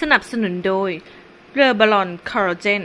สนับสนุนโดยเรือบอลอนคอลลาเจน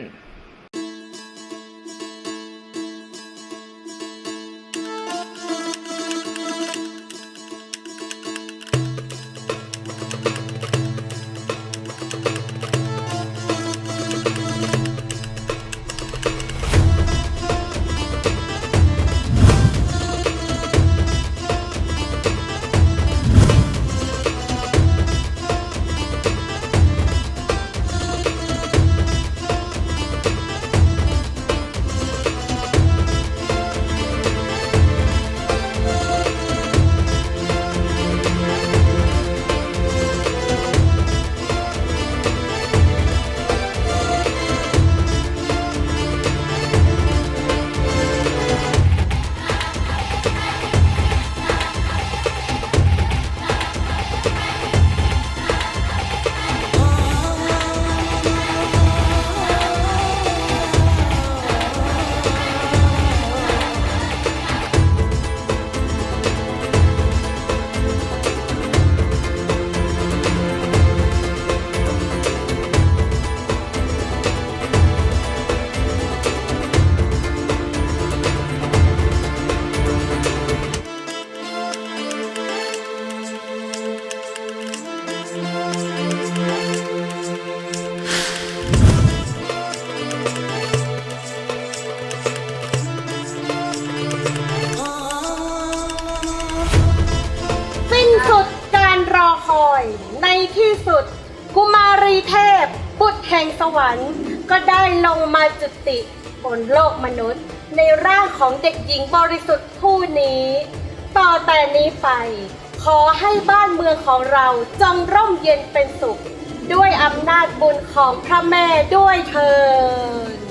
คอย ในที่สุด กุมารีเทพบุตรแห่งสวรรค์ ก็ได้ลงมาจุติบนโลกมนุษย์ ในร่างของเด็กหญิงบริสุทธิ์ผู้นี้ ต่อแต่นี้ไป ขอให้บ้านเมืองของเราจงร่มเย็นเป็นสุข ด้วยอำนาจบุญของพระแม่ด้วยเถิด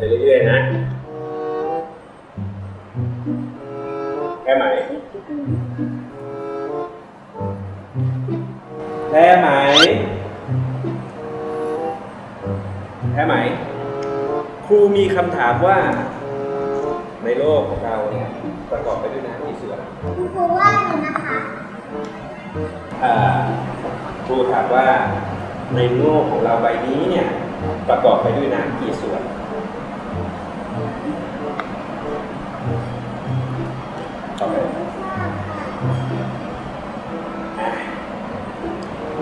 ไรไปเรื่อยๆนะแพ้ไหมแพ้ไหมแพ้ไหม ครูมีคำถามว่า ในโลกของเราเนี่ยประกอบไปด้วยน้ำกี่ส่วนคุณครูว่าหนูนะคะอ่าครูถามว่าในโลกของเราใบนี้เนี่ยประกอบไปด้วยน้ำกี่ส่วน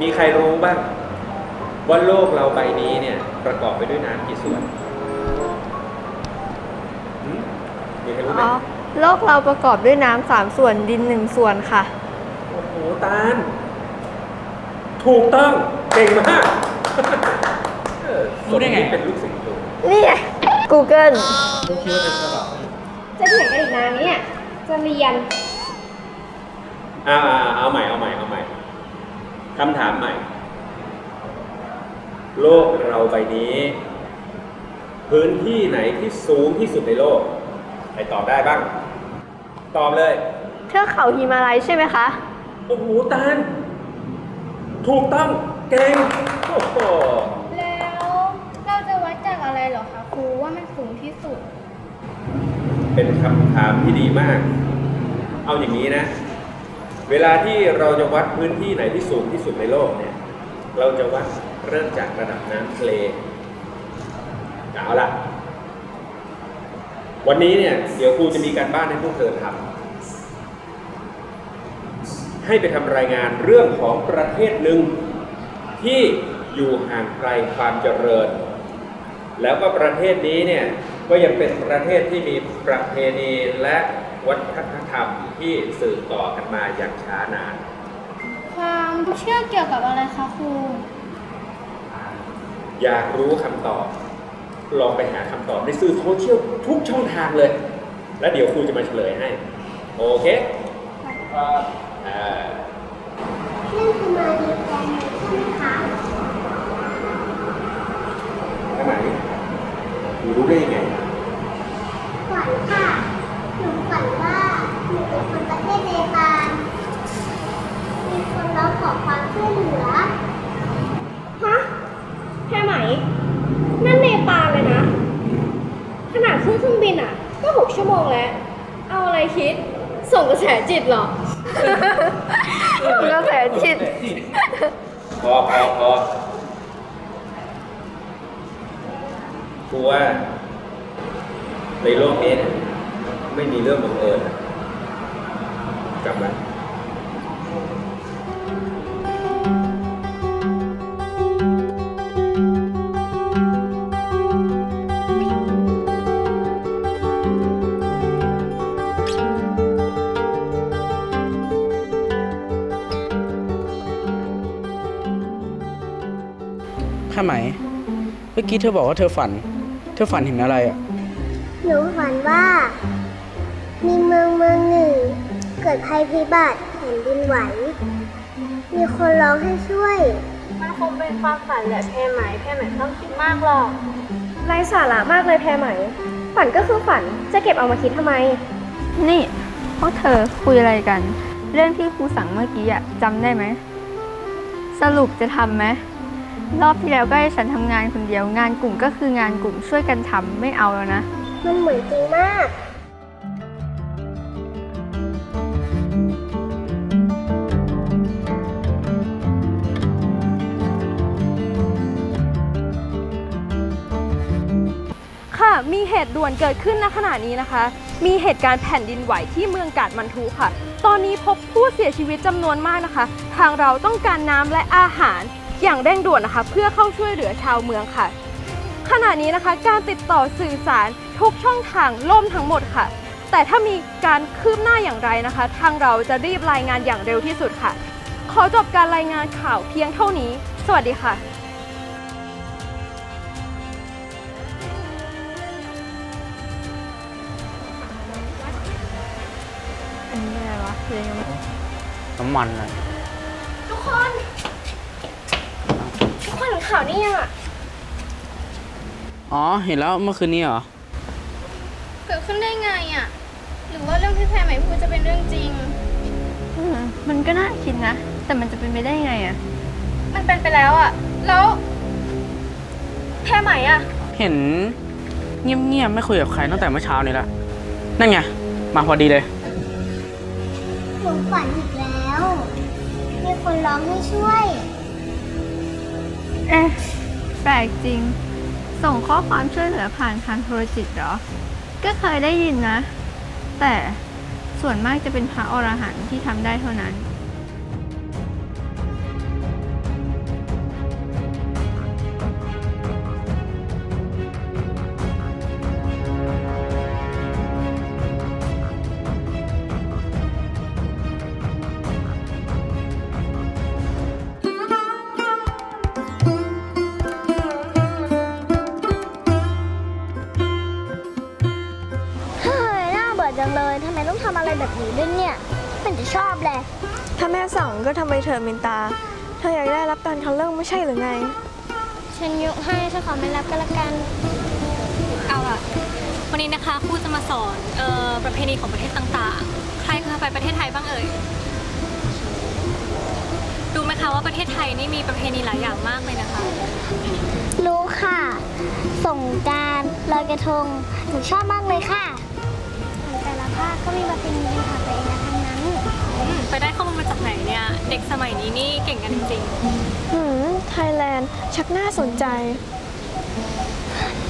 มีใครรู้บ้างว่าโลกเราใบนี้เนี่ยประกอบไปด้วยน้ำกี่ส่วนหืมมีใครรู้ไหมอ๋อโลกเราประกอบด้วยน้ำสามส่วนดินหนึ่งส่วนค่ะ โอ้โหตาล ถูกต้องเก่งมากรู้ได้ไงเป็นลูกศิษย์ครูนี่ไง Google จะเถียงกันอีกนานเนี่ยจะเรียน อ่าๆเอาใหม่เอาใหม่เอาใหม่ คำถามใหม่ โลกเราใบนี้ พื้นที่ไหนที่สูงที่สุดในโลก ใครตอบได้บ้าง ตอบเลย เทือกเขาหิมาลัยใช่ไหมคะ โอ้โหตาลถูกต้องเก่งโอ้โหแล้วเราจะวัดจากอะไรเหรอคะครูว่ามันสูงที่สุด เป็นคำถามที่ดีมาก เอาอย่างนี้นะ เวลาที่เราจะวัดพื้นที่ไหนที่สูงที่สุดในโลกเนี่ย เราจะวัดเริ่มจากระดับน้ำทะเลเอาละวันนี้เนี่ย เดี๋ยวครูจะมีการบ้านให้พวกเธอทำให้ไปทำรายงานเรื่องของประเทศหนึ่งที่อยู่ห่างไกลความเจริญ แล้วก็ประเทศนี้เนี่ยก็ยังเป็นประเทศที่มีประเพณีและ วัฒนธรรมที่สืบต่อกันมาอย่างช้านาน ความเชื่อเกี่ยวกับอะไรคะครู อยากรู้คำตอบ ลองไปหาคำตอบในสื่อโซเชียลทุกช่องทางเลย แล้วเดี๋ยวครูจะมาเฉลยให้ โอเคอ่านั่นคือมาเรียนแกนใช่ไหมคะทำไมครูรู้ได้ยังไง ฝันค่ะ หนูฝันว่าหนู เป็นคนประเทศเนปาลมีคนร้องขอความช่วยเหลือ ฮะแค่ไหม นั่นเนปาลเลยนะ ขนาดขึ้นเครื่องบินอะ ก็หกชั่วโมงแล้ว เอาอะไรคิด ส่งกระแสจิตเหรอ กระแสจิต พอพอพอครูว่าในโลกนี้เนี่ยไม่มีเรื่องบังเอิญนะ จำไว้ผ้าไหม เมื่อกี้เธอบอกว่าเธอฝัน เธอฝันเห็นอะไรอะ หนูฝันว่า มีเมืองเมืองหนึ่งเกิดภัยพิบัติแผ่นดินไหว มีคนร้องให้ช่วย มันคงเป็นความฝันแหละแพรไหมแพรไหมไม่ต้องคิดมากหรอก ไร้สาระมากเลยแพรไหม ฝันก็คือฝันจะเก็บเอามาคิดทำไม นี่พวกเธอคุยอะไรกัน เรื่องที่ครูสั่งเมื่อกี้อะจำได้ไหม สรุปจะทำไหมรอบที่แล้วก็ให้ฉันทำงานคนเดียวงานกลุ่มก็คืองานกลุ่มช่วยกันทำไม่เอาแล้วนะ มันเหมือนจริงมาก เหตุด่วนเกิดขึ้นณขณะนี้นะคะ มีเหตุการณ์แผ่นดินไหวที่เมืองกาดมันทุค่ะ ตอนนี้พบผู้เสียชีวิตจำนวนมากนะคะ ทางเราต้องการน้ำและอาหารอย่างเร่งด่วนนะคะ เพื่อเข้าช่วยเหลือชาวเมืองค่ะ ขณะนี้นะคะการติดต่อสื่อสารทุกช่องทางล่มทั้งหมดค่ะ แต่ถ้ามีการคืบหน้าอย่างไรนะคะ ทางเราจะรีบรายงานอย่างเร็วที่สุดค่ะ ขอจบการรายงานข่าวเพียงเท่านี้ สวัสดีค่ะ วะเรียนยังไม่น้ำมันอะทุกคน ทุกคนเห็นข่าวนี่ยังอะอ๋อ เห็นแล้วเมื่อคืนนี้เหรอ เกิดขึ้นได้ไงอะ หรือว่าเรื่องที่แพรไหมพูดจะเป็นเรื่องจริง อืมมันก็น่าคิดนะ แต่มันจะเป็นไปได้ไงอะมันเป็นไปแล้วอะ แล้ว แพรไหมอะ เห็นเงียบๆไม่คุยกับใครตั้งแต่เมื่อเช้านี้ละนั่นไง มาพอดีเลย หนูฝันอีกแล้ว มีคนร้องให้ช่วย เอ๊ะแปลกจริง ส่งข้อความช่วยเหลือผ่านทางโทรจิตเหรอ ก็เคยได้ยินนะ แต่ส่วนมากจะเป็นพระอรหันต์ที่ทำได้เท่านั้น องทำอะไรแบบนี้ด้วยเนี่ยเป็นจะชอบเลยถ้าแม่สั่งก็ทำไปเถอะมินตา เธออยากได้รับการคัดเลือกไม่ใช่หรือไง ฉันยกให้ฉันขอไม่รับก็แล้วกัน เอาล่ะ วันนี้นะคะครูจะมาสอนเอ่อประเพณีของประเทศต่างๆ ใครเคยไปประเทศไทยบ้างเอ่ยดูไหมคะว่าประเทศไทยนี่มีประเพณีหลายอย่างมากเลยนะคะ รู้ค่ะ ส่งกรารลอยกระทงหนูชอบมากเลยค่ะ แต่ละภาคก็มีประเพณีเป็นของตัวเองนะทั้งนั้นอืมไปได้ข้อมูลมาจากไหนเนี่ย เด็กสมัยนี้นี่เก่งกันจริงหืมไทยแลนด์ชักน่าสนใจ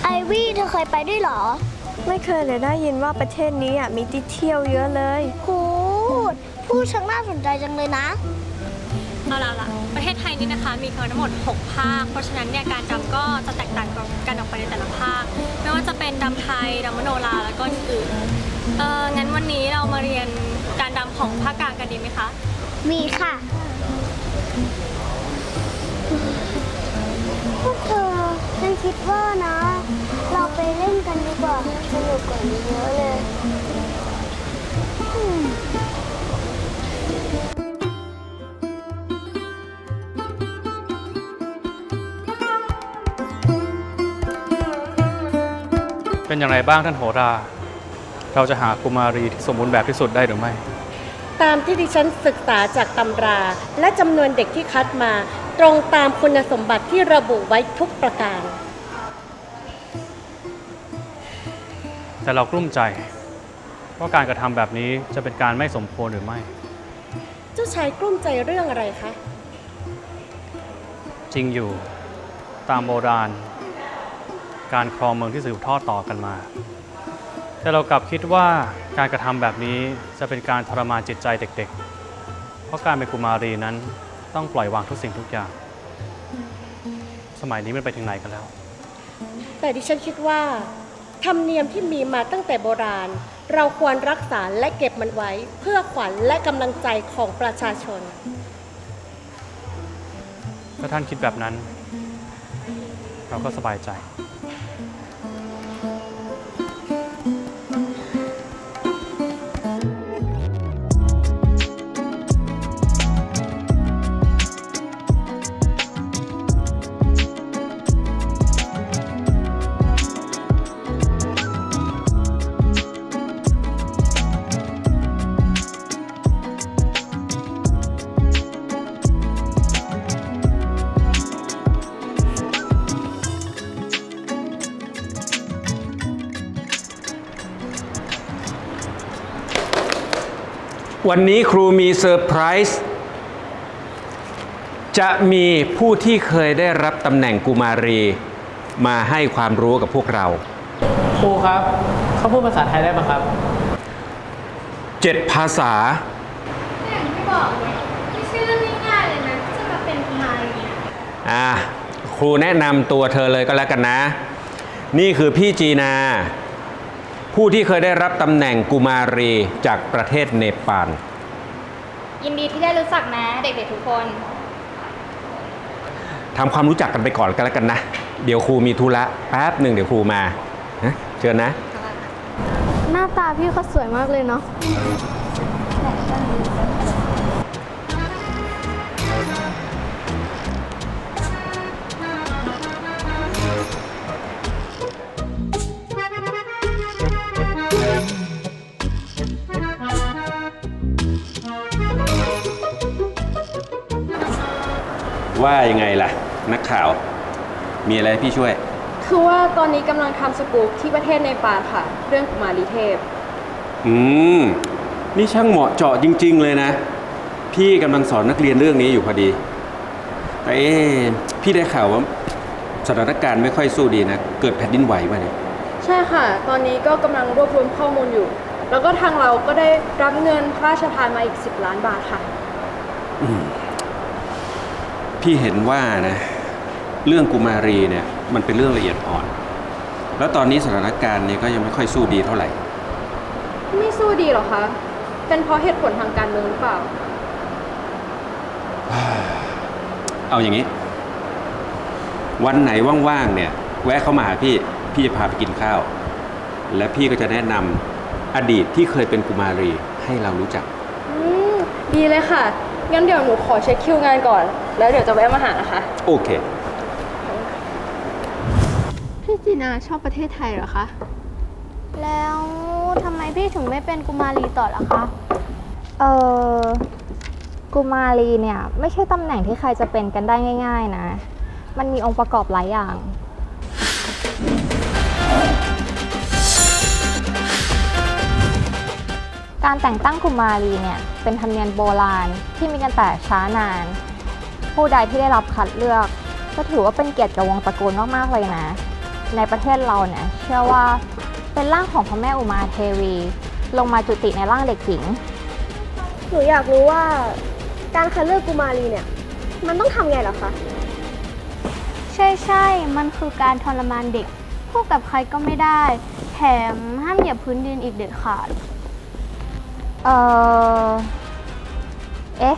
ไอวี่เธอเคยไปด้วยเหรอไม่เคยเลยได้ยินว่าประเทศนี้อะมีที่เที่ยวเยอะเลย พูดพูดชักน่าสนใจจังเลยนะ ๆเอาล่ะล่ะประเทศไทยนี่นะคะมีทั้งหมด 6 ภาค เพราะฉะนั้นเนี่ยการดำก็จะแตกต่างกันออกไปในแต่ละภาค ไม่ว่าจะเป็นดำไทยรำมโนราแล้วก็อื่นๆ เอองั้นวันนี้เรามาเรียนการรำของภาคกลางกันดีไหมคะ มีค่ะ พวกเธอฉันคิดว่านะ เราไปเล่นกันดีกว่า สนุกกว่านี้เยอะเลยเป็นอย่างไรบ้างท่านโหรา เราจะหากุมารีที่สมบูรณ์แบบที่สุดได้หรือไม่ ตามที่ดิฉันศึกษาจากตำรา และจำนวนเด็กที่คัดมา ตรงตามคุณสมบัติที่ระบุไว้ทุกประการ แต่เรากลุ้มใจว่าการกระทำแบบนี้จะเป็นการไม่สมควรหรือไม่ เจ้าชายกลุ้มใจเรื่องอะไรคะ จริงอยู่ตามโบราณ การครองเมืองที่สืบทอดต่อกันมา แต่เรากลับคิดว่าการกระทำแบบนี้จะเป็นการทรมานจิตใจเด็ก ๆ เพราะการเป็นกุมารีนั้นต้องปล่อยวางทุกสิ่งทุกอย่าง สมัยนี้มันไปถึงไหนกันแล้ว แต่ดิฉันคิดว่าธรรมเนียมที่มีมาตั้งแต่โบราณ เราควรรักษาและเก็บมันไว้ เพื่อขวัญและกำลังใจของประชาชน ถ้าท่านคิดแบบนั้น เราก็สบายใจ วันนี้ครูมีเซอร์ไพรส์จะมีผู้ที่เคยได้รับตำแหน่งกุมารี มาให้ความรู้กับพวกเรา ครูครับ เขาพูดภาษาไทยได้ปะครับ เจ็ดภาษา อย่างที่บอกเลยไม่ใช่เรื่องง่ายๆเลยนะที่จะมาเป็นกุมารีอ่าครูแนะนำตัวเธอเลยก็แล้วกันนะ นี่คือพี่จีนา ผู้ที่เคยได้รับตำแหน่งกุมารีจากประเทศเนปาลยินดีที่ได้รู้จักนะเด็กๆทุกคนทำความรู้จักกันไปก่อนก็แล้วกันนะ เดี๋ยวครูมีธุระแป๊บหนึ่งเดี๋ยวครูมานะเชิญนะ หน้าตาพี่เขาสวยมากเลยเนาะ ว่ายังไงล่ะ นักข่าว มีอะไรให้พี่ช่วย คือว่าตอนนี้กำลังทำสกู๊ปที่ประเทศเนปาลค่ะ เรื่องกุมารีเทพ อืม นี่ช่างเหมาะเจาะจริง ๆ เลยนะ พี่กำลังสอนนักเรียนเรื่องนี้อยู่พอดี แต่เอ๊ะพี่ได้ข่าวว่าสถานการณ์ไม่ค่อยสู้ดีนะ เกิดแผ่นดินไหวมาเนี่ย ใช่ค่ะ ตอนนี้ก็กำลังรวบรวมข้อมูลอยู่ แล้วก็ทางเราก็ได้รับเงินพระราชทานมาอีก 10 ล้านบาทค่ะ พี่เห็นว่านะเรื่องกุมารีเนี่ยมันเป็นเรื่องละเอียดอ่อน แล้วตอนนี้สถานการณ์เนี่ยก็ยังไม่ค่อยสู้ดีเท่าไหร่ ไม่สู้ดีหรอคะ เป็นเพราะเหตุผลทางการเมืองหรือเปล่า เอาอย่างนี้ วันไหนว่างๆเนี่ย แวะเข้ามาหาพี่พี่จะพาไปกินข้าว และพี่ก็จะแนะนำอดีตที่เคยเป็นกุมารีให้เรารู้จัก อืม ดีเลยค่ะ งั้นเดี๋ยวหนูขอเช็คคิวงานก่อน แล้วเดี๋ยวจะแวะมาหานะคะ โอเค พี่จีนาชอบประเทศไทยเหรอคะ แล้วทำไมพี่ถึงไม่เป็นกุมารีต่อล่ะคะ เออกุมารีเนี่ยไม่ใช่ตำแหน่งที่ใครจะเป็นกันได้ง่าย ๆนะ มันมีองค์ประกอบหลายอย่าง การแต่งตั้งกุมารีเนี่ยเป็นธรรมเนียมโบราณที่มีกันแต่ช้านาน ผู้ใดที่ได้รับคัดเลือก ก็ถือว่าเป็นเกียรติกับวงตระกูลมากๆเลยนะ ในประเทศเราเนี่ยเชื่อว่าเป็นร่างของพระแม่อุมาเทวี ลงมาจุติในร่างเด็กหญิง หนูอยากรู้ว่าการคัดเลือกกุมารีเนี่ย มันต้องทำไงเหรอคะ ใช่ใช่มันคือการทรมานเด็กพูดกับใครก็ไม่ได้ แถแถมห้ามเหยียบพื้นดินอีกเด็ดขาด เอ่อเอ๊ะ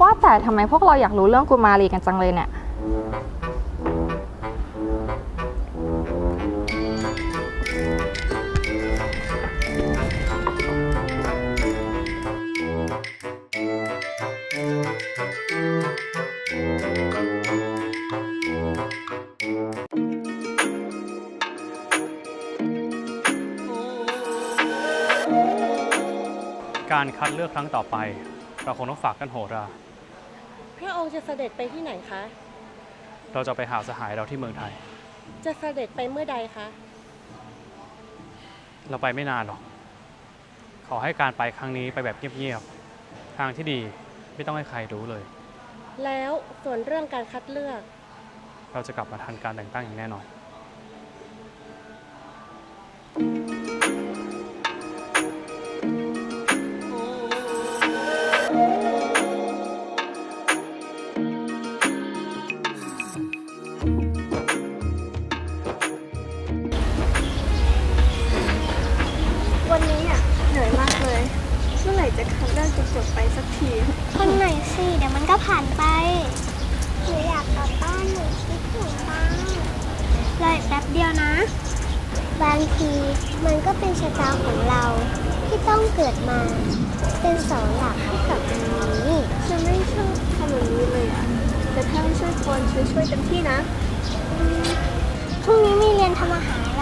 ว่าแต่ทำไมพวกเราอยากรู้เรื่องกุมารีกันจังเลยเนี่ย การคัดเลือกครั้งต่อไป เราคงต้องฝากท่านโหรา พระองค์จะเสด็จไปที่ไหนคะ เราจะไปหาสหายเราที่เมืองไทย จะเสด็จไปเมื่อใดคะ เราไปไม่นานหรอก ขอให้การไปครั้งนี้ไปแบบเงียบๆ ทางที่ดีไม่ต้องให้ใครรู้เลย แล้วส่วนเรื่องการคัดเลือก เราจะกลับมาทันการแต่งตั้งอย่างแน่นอนวัน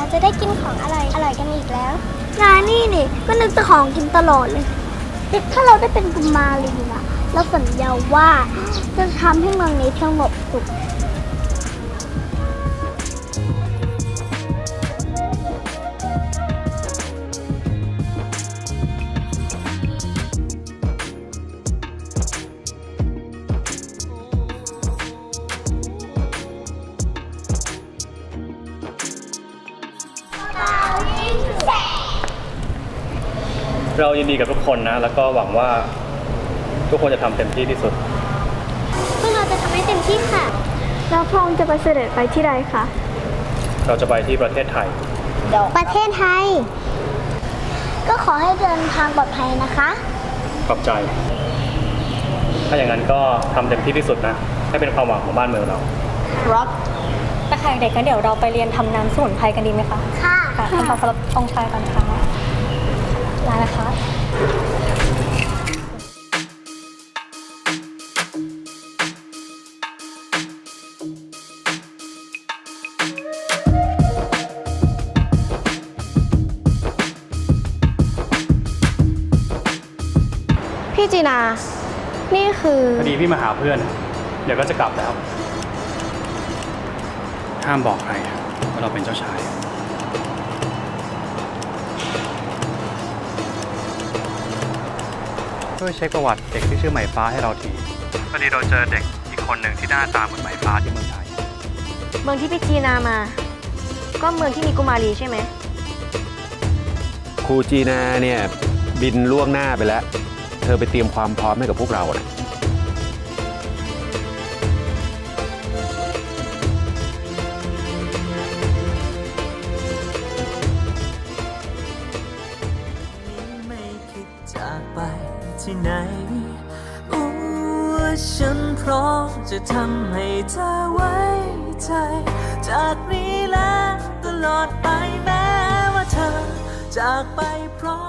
เราจะได้กินของอร่อยอร่อยกันอีกแล้วร้านนี่นี่ก็นึกแต่ของกินตลอดเลยถ้าเราได้เป็นกุมารีนะเราสัญญาว่าจะทำให้เมืองนี้สงบสุข เรายินดีกับทุกคนนะ แล้วก็หวังว่าทุกคนจะทำเต็มที่ที่สุด พวกเราจะทำให้เต็มที่ค่ะ แล้วพระองค์จะไปเสด็จไปที่ใดคะ เราจะไปที่ประเทศไทย ประเทศไทย ก็ขอให้เดินทางปลอดภัยนะคะ ขอบใจ ถ้าอย่างนั้นก็ทำเต็มที่ที่สุดนะ ให้เป็นความหวังของบ้านเมืองเรา ร็อกตะข่ายเด็กกันเดี๋ยวเราไปเรียนทำน้ำสมุนไพรกันดีไหมคะค่ะ ค่ะทำความเคารพองค์ชายก่อนค่ะ ลานะคะพี่จีนา นี่คือ พอดีพี่มาหาเพื่อน เดี๋ยวก็จะกลับแล้ว ห้ามบอกใครว่าเราเป็นเจ้าชาย ช่วยเช็คประวัติเด็กที่ชื่อไหมฟ้าให้เราทีพอดีเราเจอเด็กอีกคนหนึ่งที่หน้าตาเหมือนไหมฟ้าที่เมืองไทยเมืองที่พี่จีนามา ก็เมืองที่มีกุมารีใช่ไหมครูจีนาเนี่ยบินล่วงหน้าไปแล้ว เธอไปเตรียมความพร้อมให้กับพวกเรานะ จะทำให้เธอไว้ใจ จากนี้และตลอดไปแม้ว่าเธอจากไปเพราะ